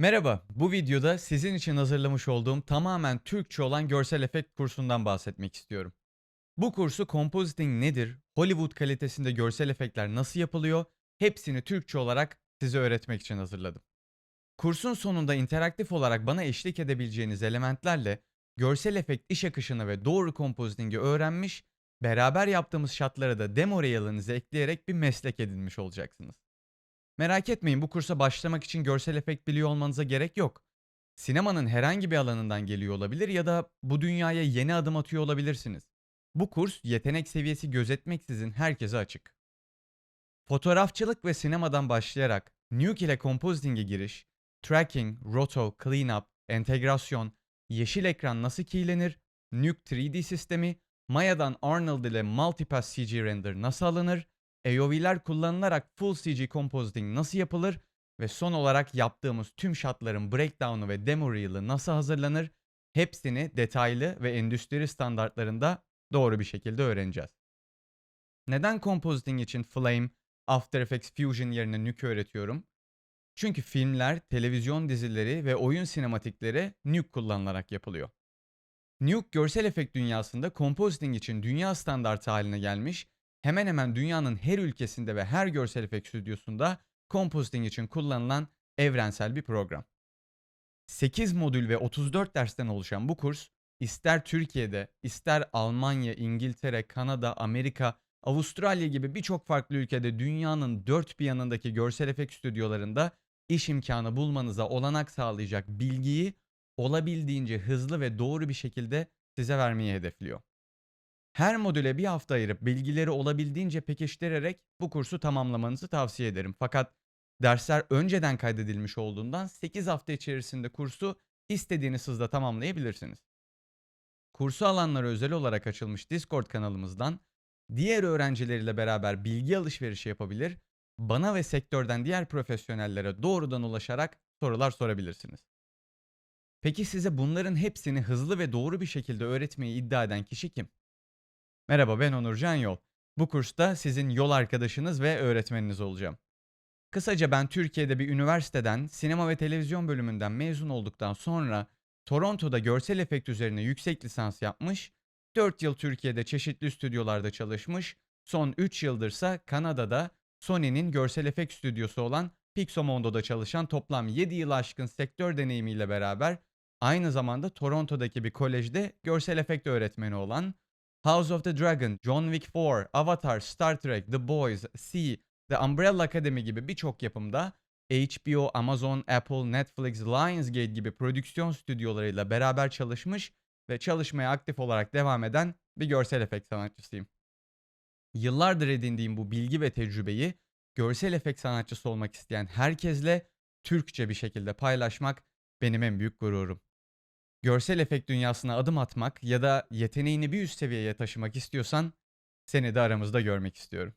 Merhaba, bu videoda sizin için hazırlamış olduğum tamamen Türkçe olan görsel efekt kursundan bahsetmek istiyorum. Bu kursu compositing nedir, Hollywood kalitesinde görsel efektler nasıl yapılıyor, hepsini Türkçe olarak size öğretmek için hazırladım. Kursun sonunda interaktif olarak bana eşlik edebileceğiniz elementlerle görsel efekt iş akışını ve doğru compositing'i öğrenmiş, beraber yaptığımız şartlara da demo reel'ınızı ekleyerek bir meslek edinmiş olacaksınız. Merak etmeyin bu kursa başlamak için görsel efekt biliyor olmanıza gerek yok. Sinemanın herhangi bir alanından geliyor olabilir ya da bu dünyaya yeni adım atıyor olabilirsiniz. Bu kurs yetenek seviyesi gözetmeksizin herkese açık. Fotoğrafçılık ve sinemadan başlayarak Nuke ile compositing'e giriş, tracking, roto, cleanup, entegrasyon, yeşil ekran nasıl keylenir, Nuke 3D sistemi, Maya'dan Arnold ile Multipass CG render nasıl alınır, AOV'ler kullanılarak Full CG Compositing nasıl yapılır ve son olarak yaptığımız tüm shotların breakdown'u ve demo reel'ı nasıl hazırlanır hepsini detaylı ve endüstri standartlarında doğru bir şekilde öğreneceğiz. Neden compositing için Flame, After Effects Fusion yerine Nuke öğretiyorum? Çünkü filmler, televizyon dizileri ve oyun sinematikleri Nuke kullanılarak yapılıyor. Nuke görsel efekt dünyasında compositing için dünya standartı haline gelmiş hemen hemen dünyanın her ülkesinde ve her görsel efekt stüdyosunda compositing için kullanılan evrensel bir program. 8 modül ve 34 dersten oluşan bu kurs ister Türkiye'de, ister Almanya, İngiltere, Kanada, Amerika, Avustralya gibi birçok farklı ülkede dünyanın dört bir yanındaki görsel efekt stüdyolarında iş imkanı bulmanıza olanak sağlayacak bilgiyi olabildiğince hızlı ve doğru bir şekilde size vermeyi hedefliyor. Her modüle bir hafta ayırıp bilgileri olabildiğince pekiştirerek bu kursu tamamlamanızı tavsiye ederim. Fakat dersler önceden kaydedilmiş olduğundan 8 hafta içerisinde kursu istediğiniz hızda tamamlayabilirsiniz. Kursu alanlara özel olarak açılmış Discord kanalımızdan diğer öğrencileriyle beraber bilgi alışverişi yapabilir, bana ve sektörden diğer profesyonellere doğrudan ulaşarak sorular sorabilirsiniz. Peki size bunların hepsini hızlı ve doğru bir şekilde öğretmeyi iddia eden kişi kim? Merhaba ben Onurcan Yol. Bu kursta sizin yol arkadaşınız ve öğretmeniniz olacağım. Kısaca ben Türkiye'de bir üniversiteden sinema ve televizyon bölümünden mezun olduktan sonra Toronto'da görsel efekt üzerine yüksek lisans yapmış, 4 yıl Türkiye'de çeşitli stüdyolarda çalışmış, son 3 yıldırsa Kanada'da Sony'nin görsel efekt stüdyosu olan Pixomondo'da çalışan toplam 7 yıl aşkın sektör deneyimiyle beraber aynı zamanda Toronto'daki bir kolejde görsel efekt öğretmeni olan House of the Dragon, John Wick 4, Avatar, Star Trek, The Boys, Sea, The Umbrella Academy gibi birçok yapımda HBO, Amazon, Apple, Netflix, Lionsgate gibi prodüksiyon stüdyolarıyla beraber çalışmış ve çalışmaya aktif olarak devam eden bir görsel efekt sanatçısıyım. Yıllardır edindiğim bu bilgi ve tecrübeyi görsel efekt sanatçısı olmak isteyen herkesle Türkçe bir şekilde paylaşmak benim en büyük gururum görsel efekt dünyasına adım atmak ya da yeteneğini bir üst seviyeye taşımak istiyorsan seni de aramızda görmek istiyorum.